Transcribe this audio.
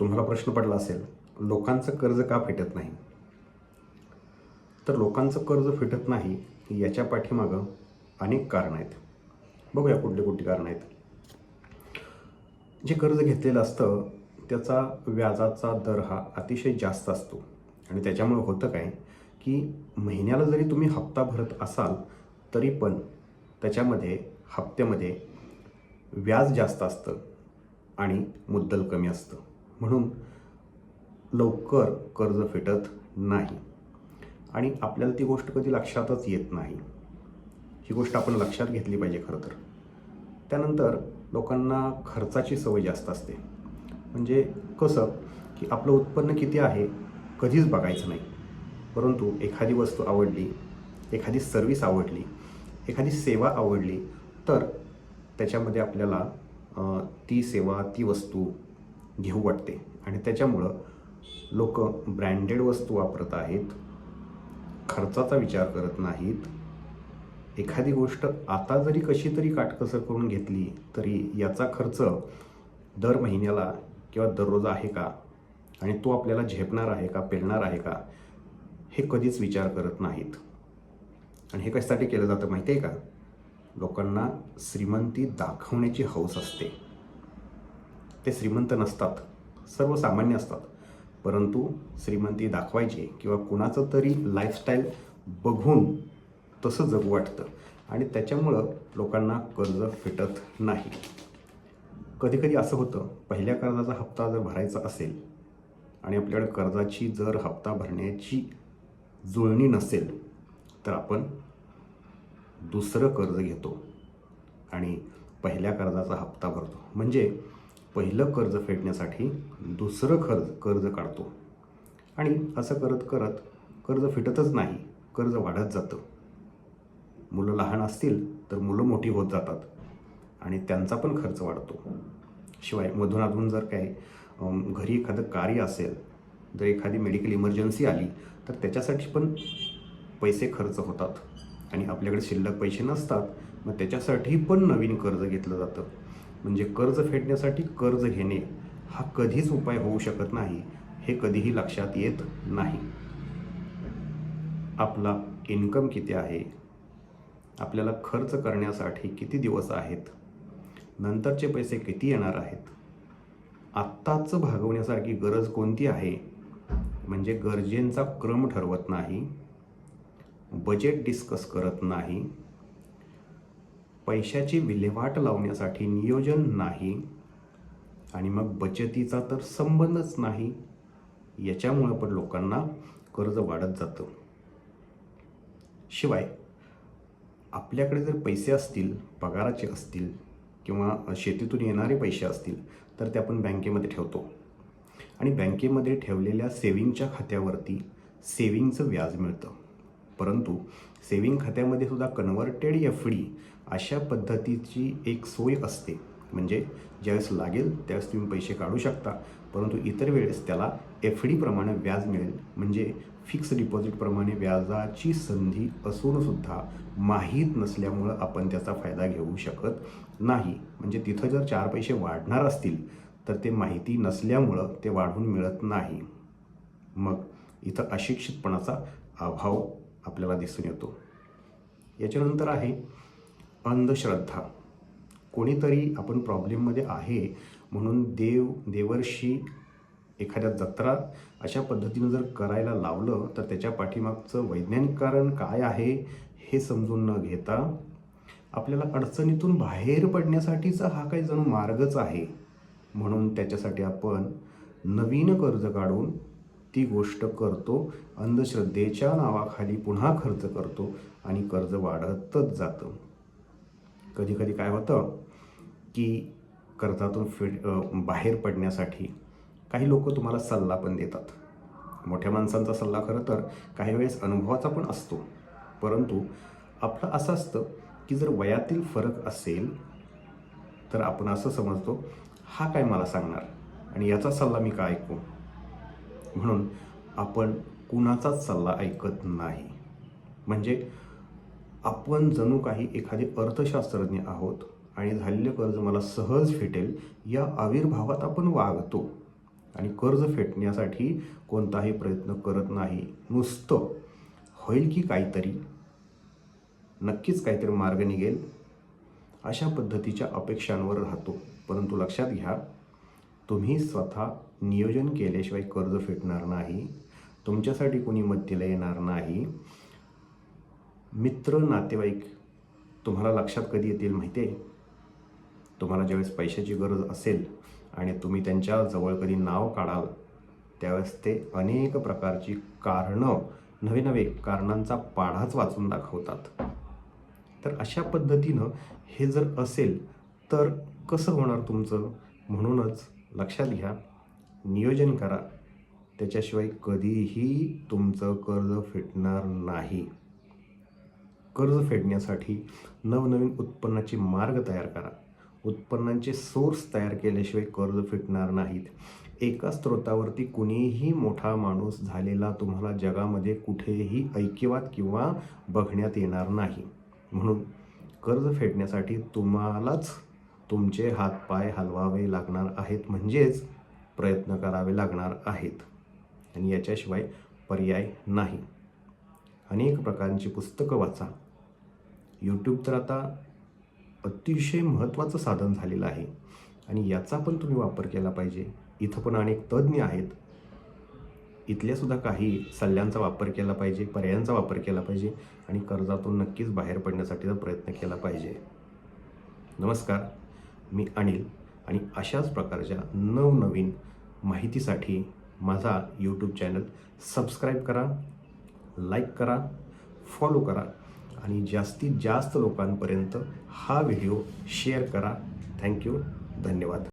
तुम्हाला प्रश्न पडला असेल लोकांचं कर्ज का फेटत नाही? तर लोकांचं कर्ज फेटत नाही याच्या पाठीमागं अनेक कारणं आहेत. बघूया कुठली कुठली कारणं आहेत. जे कर्ज घेतलेलं असतं त्याचा व्याजाचा दर हा अतिशय जास्त असतो. आणि त्याच्यामुळे होतं काय की महिन्याला जरी तुम्ही हप्ता भरत असाल तरी पण त्याच्यामध्ये हप्त्यामध्ये व्याज जास्त असतं आणि मुद्दल कमी असतं. म्हणून लवकर कर्ज फेटत नाही. आणि आपल्याला ती गोष्ट कधी लक्षातच येत नाही. ही गोष्ट आपण लक्षात घेतली पाहिजे खरं तर. त्यानंतर लोकांना खर्चाची सवय जास्त असते. म्हणजे कसं की आपलं उत्पन्न किती आहे कधीच बघायचं नाही. परंतु एखादी वस्तू आवडली एखादी सर्विस आवडली एखादी सेवा आवडली तर त्याच्यामध्ये आपल्याला ती सेवा ती वस्तू घेऊ वाटते. आणि त्याच्यामुळं लोक ब्रँडेड वस्तू वापरत आहेत खर्चाचा विचार करत नाहीत. एखादी गोष्ट आता जरी कशी तरी काटकसर करून घेतली तरी याचा खर्च दर महिन्याला किंवा दररोज आहे का? आणि तो आपल्याला झेपणार आहे का? पेलणार आहे का? हे कधीच विचार करत नाहीत. आणि हे कशासाठी केलं जातं माहिती आहे का? लोकांना श्रीमंती दाखवण्याची हौस असते. ते श्रीमंत नसतात. सर्वसामान्य असतात. परंतु श्रीमंती दाखवायची किंवा कुणाचं तरी लाईफस्टाईल बघून तसं जगू वाटतं. आणि त्याच्यामुळं लोकांना कर्ज फेटत नाही. कधीकधी असं होतं पहिल्या कर्जाचा हप्ता जर भरायचा असेल आणि आपल्याकडे कर्जाची जर हप्ता भरण्याची जुळणी नसेल तर आपण दुसरं कर्ज घेतो आणि पहिल्या कर्जाचा हप्ता भरतो. म्हणजे पहिलं कर्ज फेडण्यासाठी दुसरं कर्ज कर्ज काढतो. आणि असं करत करत कर्ज फिटतच नाही कर्ज वाढत जातं. मुलं लहान असतील तर मुलं मोठी होत जातात आणि त्यांचा पण खर्च वाढतो. शिवाय मधून अधून जर काय घरी एखादं कार्य असेल जर एखादी मेडिकल इमर्जन्सी आली तर त्याच्यासाठी पण पैसे खर्च होतात. आणि आपल्याकडे शिल्लक पैसे नसतात मग त्याच्यासाठी पण नवीन कर्ज घेतलं जातं. म्हणजे कर्ज फेडण्यासाठी कर्ज घेणे हा कधीच उपाय होऊ शकत नाही हे कधीही लक्षात येत नाही. आपला इन्कम किती आहे? आपल्याला खर्च करण्यासाठी किती दिवस आहेत? नंतरचे पैसे किती येणार आहेत? आत्ताच भागवण्यासारखी गरज कोणती आहे? म्हणजे गरजेंचा क्रम ठरवत नाही बजेट डिस्कस करत नाही पैशाची विल्हेवाट लावण्यासाठी नियोजन नाही आणि मग बचतीचा तर संबंधच नाही याच्यामुळं पण लोकांना कर्ज वाढत जातं. शिवाय आपल्याकडे जर पैसे असतील पगाराचे असतील किंवा शेतीतून येणारे पैसे असतील तर ते आपण बँकेमध्ये ठेवतो. आणि बँकेमध्ये ठेवलेल्या सेविंगच्या खात्यावरती सेविंगचं व्याज मिळतं. परंतु सेविंग खात्यामध्ये सुद्धा कन्व्हर्टेड एफ डी अशा पद्धतीची एक सोय असते. म्हणजे ज्यावेळेस लागेल त्यावेळेस तुम्ही पैसे काढू शकता. परंतु इतर वेळेस त्याला एफ डीप्रमाणे व्याज मिळेल. म्हणजे फिक्स डिपॉझिटप्रमाणे व्याजाची संधी असूनसुद्धा माहीत नसल्यामुळं आपण त्याचा फायदा घेऊ शकत नाही. म्हणजे तिथं जर चार पैसे वाढणार असतील तर ते माहिती नसल्यामुळं ते वाढून मिळत नाही. मग इथं अशिक्षितपणाचा अभाव आपल्याला दिसून येतो. याच्यानंतर आहे अंधश्रद्धा. कोणीतरी आपण प्रॉब्लेममध्ये आहे म्हणून देव देवर्षी एखाद्या जत्रा अशा पद्धतीनं जर करायला लावलं तर त्याच्या पाठीमागचं वैज्ञानिक कारण काय आहे हे समजून न घेता आपल्याला अडचणीतून बाहेर पडण्यासाठीचा हा काही जणू मार्गच आहे. म्हणून त्याच्यासाठी आपण नवीन कर्ज काढून ती गोष्ट करतो अंधश्रद्धेच्या नावाखाली पुन्हा खर्च करतो आणि कर्ज वाढतच जातं. कधी कधी काय होतं की कर्जातून फिड बाहेर पडण्यासाठी काही लोक तुम्हाला सल्ला पण देतात. मोठ्या माणसांचा सल्ला खरं तर काही वेळेस अनुभवाचा पण असतो. परंतु आपलं असं असतं की जर वयातील फरक असेल तर आपण असं समजतो हा काय मला सांगणार? आणि याचा सल्ला मी काय ऐकू? म्हणून आपण कुणाचाच सल्ला ऐकत नाही. म्हणजे आपण जणू काही एखादे अर्थशास्त्रज्ञ आहोत आणि झालेलं कर्ज मला सहज फेटेल या आविर्भावात आपण वागतो. आणि कर्ज फेटण्यासाठी कोणताही प्रयत्न करत नाही. नुसतं होईल की काहीतरी? नक्कीच काहीतरी मार्ग निघेल. अशा पद्धतीच्या अपेक्षांवर राहतो. परंतु लक्षात घ्या तुम्ही स्वतः नियोजन केल्याशिवाय कर्ज फेटणार नाही. तुमच्यासाठी कोणी मध्यला येणार नाही. मित्र नातेवाईक तुम्हाला लक्षात कधी येतील माहिती आहे तुम्हाला ज्यावेळेस पैशाची गरज असेल आणि तुम्ही त्यांच्या जवळ कधी नाव काढाल त्यावेळेस ते अनेक प्रकारची कारणं नवे नवे कारणांचा पाढाच वाचून दाखवतात. तर अशा पद्धतीनं हे जर असेल तर कसं होणार तुमचं? म्हणूनच लक्षात घ्या नियोजन करा. त्याच्याशिवाय कधीही तुमचं कर्ज फिटणार नाही. कर्ज फेडण्यासाठी नवनवीन उत्पन्नाचे मार्ग तयार करा. उत्पन्नांचे सोर्स तयार केल्याशिवाय कर्ज फिटणार नाहीत. एका स्रोतावरती कुणीही मोठा माणूस झालेला तुम्हाला जगामध्ये कुठेही ऐकिवात किंवा बघण्यात येणार नाही. म्हणून कर्ज फेडण्यासाठी तुम्हालाच तुमचे हातपाय हलवावे लागणार आहेत म्हणजेच प्रयत्न करावे लागणार आहेत. आणि याच्याशिवाय पर्याय नाही. अनेक प्रकारची पुस्तकं वाचा. यूट्यूब तर आता अतिशय महत्त्वाचं साधन झालेलं आहे. आणि याचा पण तुम्ही वापर केला पाहिजे. इथं पण अनेक तज्ज्ञ आहेत. इथल्यासुद्धा काही सल्ल्यांचा वापर केला पाहिजे पर्यायांचा वापर केला पाहिजे आणि कर्जातून नक्कीच बाहेर पडण्यासाठीचा प्रयत्न केला पाहिजे. नमस्कार. मी अनिल आणि अशाच प्रकारच्या नवनवीन माहितीसाठी माझा यूट्यूब चॅनल सबस्क्राईब करा लाईक करा फॉलो करा आणि जास्तीत जास्त लोकांपर्यंत हा व्हिडिओ शेअर करा. थँक्यू. धन्यवाद.